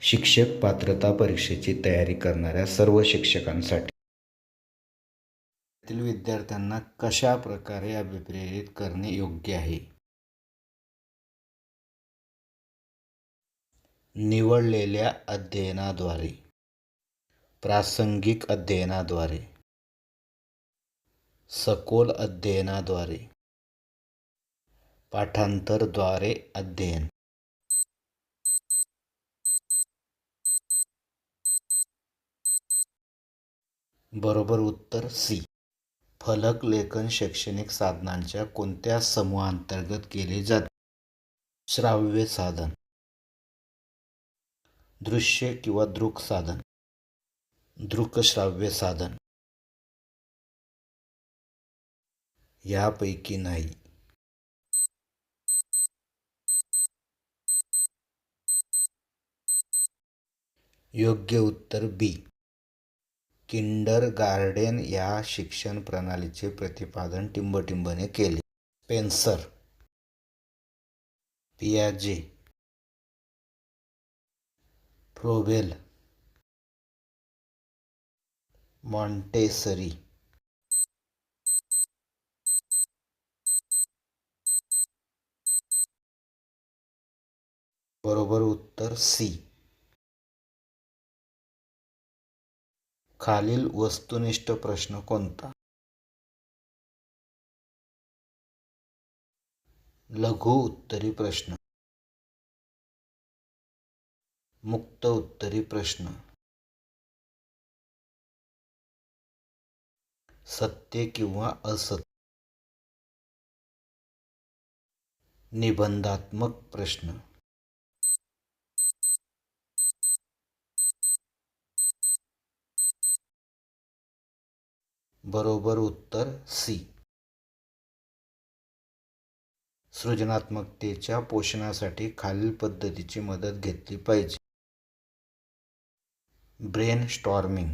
शिक्षक पात्रता परीक्षेची तयारी करणाऱ्या सर्व शिक्षकांसाठी. त्यातील विद्यार्थ्यांना कशा प्रकारे अभिप्रेरित करणे योग्य आहे? निवडलेल्या अध्ययनाद्वारे. प्रासंगिक अध्ययनाद्वारे. सखोल अध्ययनाद्वारे. पाठांतरद्वारे अध्ययन. बरोबर उत्तर सी. फलक लेखन शैक्षणिक साधनांच्या कोणत्या समूहांतर्गत केले जाते? श्राव्य साधन. दृश्य किंवा दृक साधन. दृकश्राव्य साधन. यापैकी नाही. योग्य उत्तर बी. किंडर गार्डेन या शिक्षण प्रणालीचे प्रतिपादन टिंबटिंबने केले. स्पेन्सर. पियाजे. Froebel Montessori. बरोबर उत्तर सी. खालील वस्तुनिष्ठ प्रश्न कोणता? लघु उत्तरी प्रश्न. मुक्त उत्तरी प्रश्न. सत्य किंवा असत्य. निबंधात्मक प्रश्न. बरोबर उत्तर सी. सृजनात्मकतेच्या पोषणासाठी खालील पद्धतीची मदत घेतली पाहिजे. ब्रेन स्टॉर्मिंग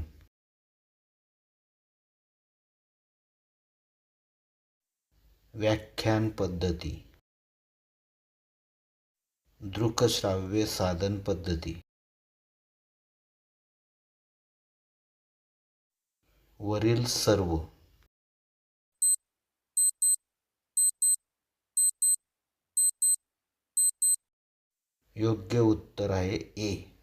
व्याख्यान पद्धती. दृकश्राव्य साधन पद्धती. वरील सर्व. योग्य उत्तर आहे ए.